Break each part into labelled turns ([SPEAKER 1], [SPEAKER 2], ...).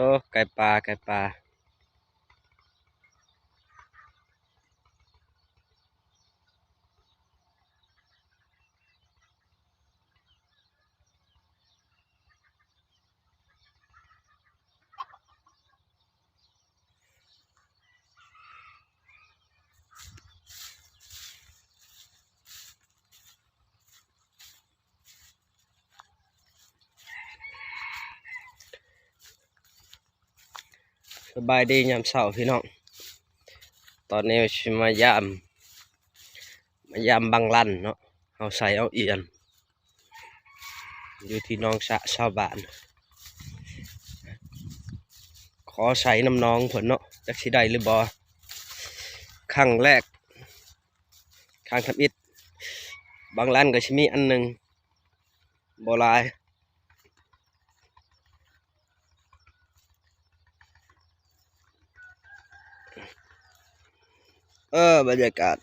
[SPEAKER 1] โอ้ไก่ปลาไก่ปลา บายดียามเช้าพี่น้อง ตอนนี้ชิมายาม มายามบังลันเนาะ เอาใส่เอาเอียน อยู่ที่น้องสะชาวบ้าน ขอใส่น้ำน้องเพิ่นเนาะจักสิได้หรือบ่ครั้งแรกครั้งทำอิฐบางร้านก็สิมีอันหนึ่งบ่หลาย เออบรรยากาศ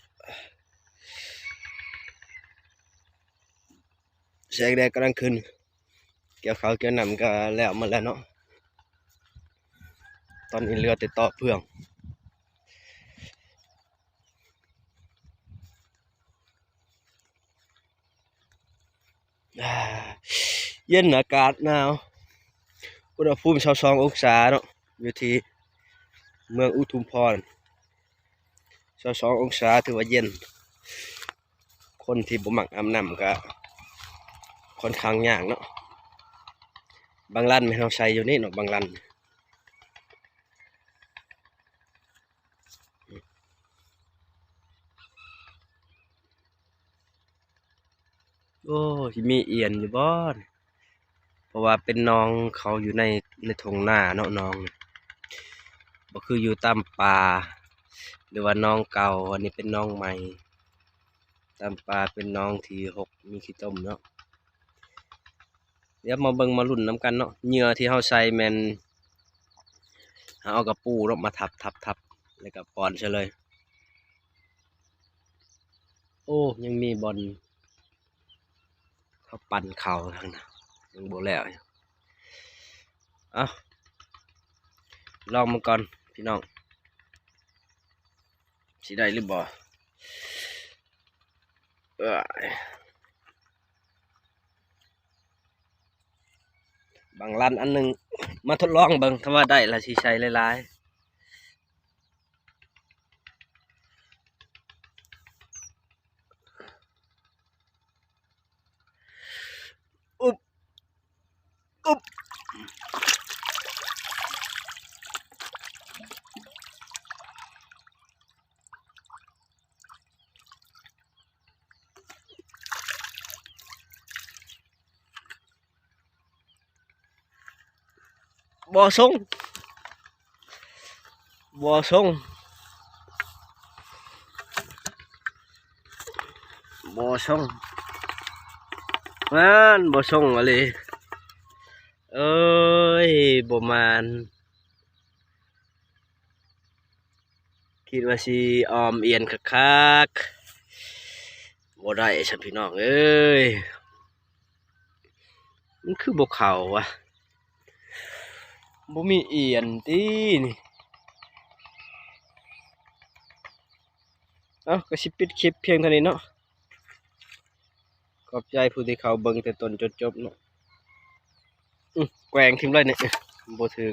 [SPEAKER 1] แสงแดดกำลังขึ้น เกี่ยวเขาวเกี่ยวหนำก็แล้วมาแล้วเนาะตอนนี้เรือติดต่อเพื่องเย็นอากาศหนาวอุณหภูมิชาวสององศาเนาะอยู่ที่เมืองอุทุมพร สององศาถือว่าเย็น คนที่บ่มักอาบน้ำก็ค่อนข้างยากเนาะบางรันไม่เราใช้อยู่นี่เนาะบางรันโอ้มีเอียนอยู่บ่อนเพราะว่าเป็นน้องเขาอยู่ในในทงหน้าเนาะน้องบ่คืออยู่ตามป่า หรือว่าน้องเก่าอันนี้เป็นน้องใหม่ตามปลาเป็นน้องที่หกมีขี้ต้มเนาะเดี๋ยวมาเบิ่งมาลุ่นน้ำกันเนาะเหยื่อที่เฮาใส่แมนเอากระปูเนาะมาทับทับทับแล้วก็ปอนเฉลย โอ้ยังมีบอลเขาปั่นเข่าทางนั้นยังโบแล้วอะลองมาก่อนพี่น้อง สิได้หรือบ่เอ้ยบางร้านอันหนึ่งมาทดลองเบิ่งถ้าว่าได้ละสิใช้หลายๆ บ่ส่งบ่ส่งบ่ส่งมันบ่ส่งอะไรเอ้ยบ่มานคิดว่าสิออมเอียนคักๆบ่ได้ฉันพี่น้องเอ้ยมันคือบ่เขาวะ บ่มีเอียนตีนี่เอ้าก็สิปิดคลิปเพียงเท่านี้เนาะขอบใจผู้ที่เขาเบิ่งแต่ตนจนจบเนาะแกว่งทิ้งเลยเนี่ยบ่ถือ